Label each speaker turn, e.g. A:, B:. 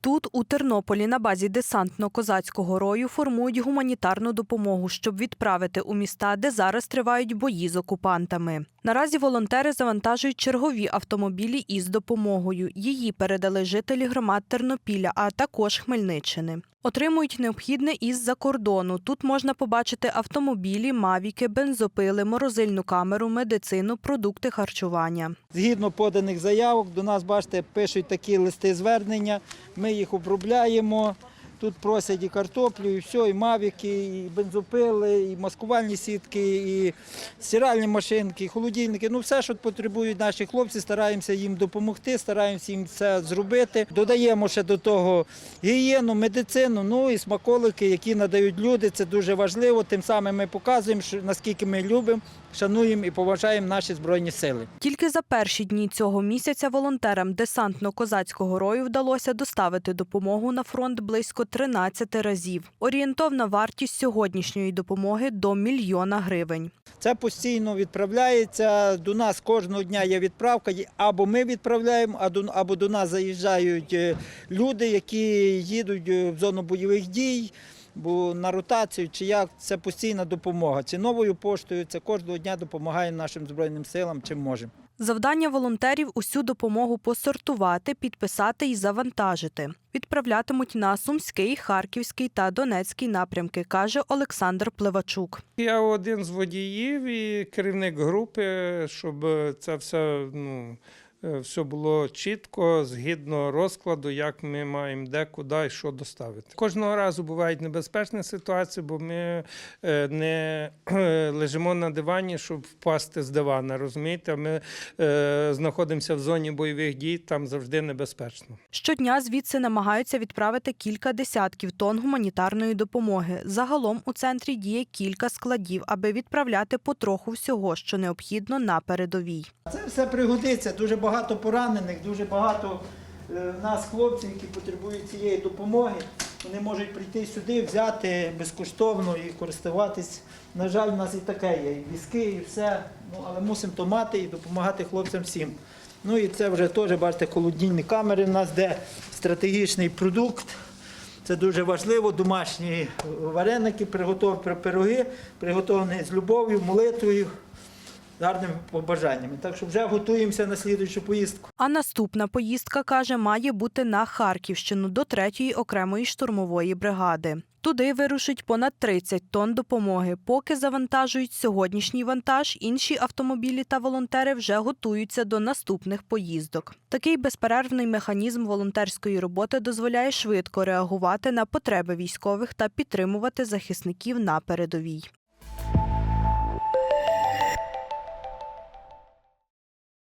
A: Тут, у Тернополі, на базі десантно-козацького рою формують гуманітарну допомогу, щоб відправити у міста, де зараз тривають бої з окупантами. Наразі волонтери завантажують чергові автомобілі із допомогою. Її передали жителі громад Тернопіля, а також Хмельниччини. Отримують необхідне із-за кордону. Тут можна побачити автомобілі, мавіки, бензопили, морозильну камеру, медицину, продукти харчування.
B: Згідно поданих заявок, до нас, бачите, пишуть такі листи звернення, ми їх обробляємо. Тут просять і картоплю, і все, і мавіки, і бензопили, і маскувальні сітки, і стиральні машинки, і холодильники. Ну, все, що потребують наші хлопці, стараємося їм допомогти, стараємося їм це зробити. Додаємо ще до того гігієну, медицину, ну і смаколики, які надають люди. Це дуже важливо. Тим самим ми показуємо, наскільки ми любимо, шануємо і поважаємо наші збройні сили.
A: Тільки за перші дні цього місяця волонтерам десантно-козацького рою вдалося доставити допомогу на фронт близько 13 разів. Орієнтовна вартість сьогоднішньої допомоги до мільйона гривень.
B: Це постійно відправляється. До нас кожного дня є відправка. Або ми відправляємо, або до нас заїжджають е, люди, які їдуть е, в зону бойових дій. Бо на ротацію чи як це постійна допомога. Чи новою поштою це кожного дня допомагає нашим збройним силам, чим можемо.
A: Завдання волонтерів усю допомогу посортувати, підписати і завантажити. Відправлятимуть на Сумський, Харківський та Донецький напрямки, каже Олександр Плевачук.
C: Я один з водіїв і керівник групи, щоб це все, ну, все було чітко, згідно розкладу, як ми маємо де, куди і що доставити. Кожного разу бувають небезпечні ситуації, бо ми е, не е, лежимо на дивані, щоб впасти з дивана. Розумієте, ми е, знаходимося в зоні бойових дій, там завжди небезпечно.
A: Щодня звідси намагаються відправити кілька десятків тонн гуманітарної допомоги. Загалом у центрі діє кілька складів, аби відправляти потроху всього, що необхідно на передовій.
B: Це все пригодиться. Дуже багато поранених, дуже багато е, в нас хлопців, які потребують цієї допомоги. Вони можуть прийти сюди, взяти безкоштовно і користуватись. На жаль, у нас і таке є, і візки, і все. Ну, але мусимо то мати і допомагати хлопцям всім. Ну і це вже теж, бачите, холодильні камери в нас, де стратегічний продукт. Це дуже важливо. Домашні вареники, приготов- пироги, приготовані з любов'ю, молитвою гарними побажаннями. Так що вже готуємося на слідуючу поїздку.
A: А наступна поїздка, каже, має бути на Харківщину до 3-ї окремої штурмової бригади. Туди вирушить понад 30 тонн допомоги. Поки завантажують сьогоднішній вантаж, інші автомобілі та волонтери вже готуються до наступних поїздок. Такий безперервний механізм волонтерської роботи дозволяє швидко реагувати на потреби військових та підтримувати захисників на передовій.